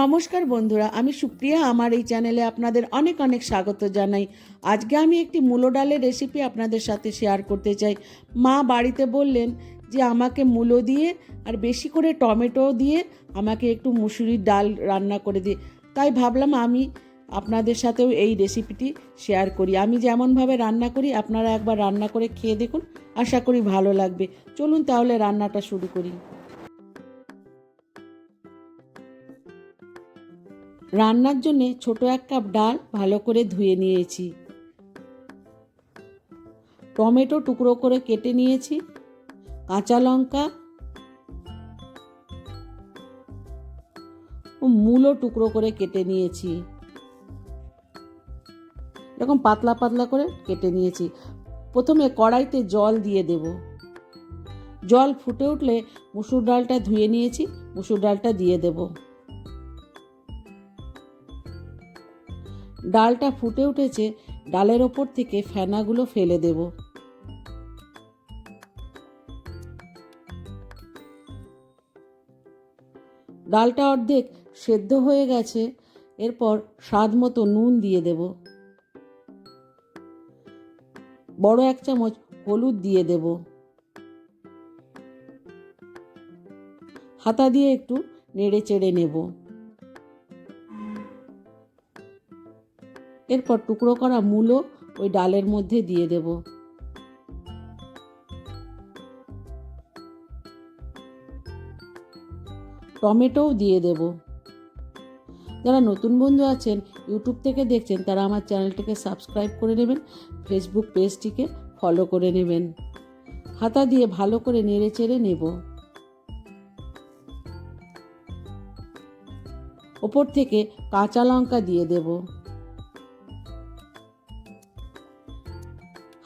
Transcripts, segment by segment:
নমস্কার বন্ধুরা, আমি সুপ্রিয়া। আমার এই চ্যানেলে আপনাদের অনেক অনেক স্বাগত জানাই। আজকে আমি একটি মূলো ডালের রেসিপি আপনাদের সাথে শেয়ার করতে চাই। মা বাড়িতে বললেন যে, আমাকে মূলো দিয়ে আর বেশি করে টমেটো দিয়ে আমাকে একটু মুসুরির ডাল রান্না করে দিয়ে তাই ভাবলাম আমি আপনাদের সাথেও এই রেসিপিটি শেয়ার করি। আমি যেমনভাবে রান্না করি, আপনারা একবার রান্না করে খেয়ে দেখুন। আশা করি ভালো লাগবে। চলুন তাহলে রান্নাটা শুরু করি। রান্নার জন্যে ছোট এক কাপ ডাল ভালো করে ধুয়ে নিয়েছি। টমেটো টুকরো করে কেটে নিয়েছি। কাঁচা লঙ্কা ও মূলো টুকরো করে কেটে নিয়েছি। এরকম পাতলা পাতলা করে কেটে নিয়েছি। প্রথমে কড়াইতে জল দিয়ে দেব। জল ফুটে উঠলে মুসুর ডালটা ধুয়ে নিয়েছি, মুসুর ডালটা দিয়ে দেবো। ডালটা ফুটে উঠেছে, ডালের ওপর থেকে ফেনাগুলো ফেলে দেব। ডালটা অর্ধেক সেদ্ধ হয়ে গেছে, এরপর স্বাদ মতো নুন দিয়ে দেব। বড় এক চামচ হলুদ দিয়ে দেব। হাতা দিয়ে একটু নেড়ে চেড়ে নেব। এরপর টুকরো করা মূলো ওই ডালের মধ্যে দিয়ে দেব। টমেটোও দিয়ে দেব। যারা নতুন বন্ধু আছেন, ইউটিউব থেকে দেখছেন, তারা আমার চ্যানেলটিকে সাবস্ক্রাইব করে নেবেন, ফেসবুক পেজটিকে ফলো করে নেবেন। হাতা দিয়ে ভালো করে নেড়ে চেড়ে নেব। ওপর থেকে কাঁচা লঙ্কা দিয়ে দেবো।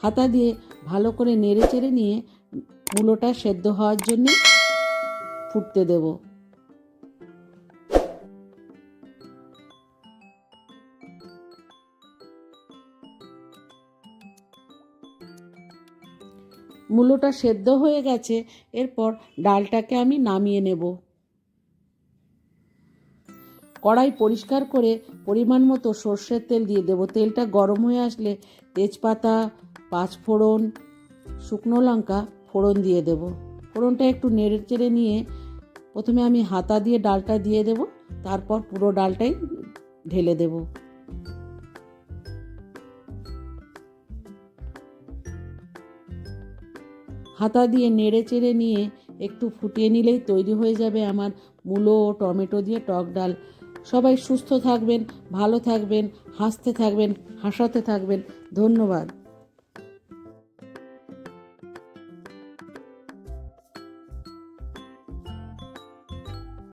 হাতা দিয়ে ভালো করে নেড়ে চেড়ে নিয়ে মূলোটা সেদ্ধ হওয়ার জন্য ফুটতে দেব। মূলোটা সেদ্ধ হয়ে গেছে, এরপর ডালটাকে আমি নামিয়ে নেব। কড়াই পরিষ্কার করে পরিমাণ মতো সর্ষের তেল দিয়ে দেবো। তেলটা গরম হয়ে আসলে তেজপাতা পাঁচ ফোড়ন, শুকনো লঙ্কা ফোড়ন দিয়ে দেব। ফোড়নটা একটু নেড়ে চেড়ে নিয়ে প্রথমে আমি হাতা দিয়ে ডালটা দিয়ে দেব, তারপর পুরো ডালটাই ঢেলে দেব। হাতা দিয়ে নেড়ে চেড়ে নিয়ে একটু ফুটিয়ে নিলেই তৈরি হয়ে যাবে আমার মূলো ও টমেটো দিয়ে টক ডাল। সবাই সুস্থ থাকবেন, ভালো থাকবেন, হাসতে থাকবেন, হাসাতে থাকবেন। ধন্যবাদ।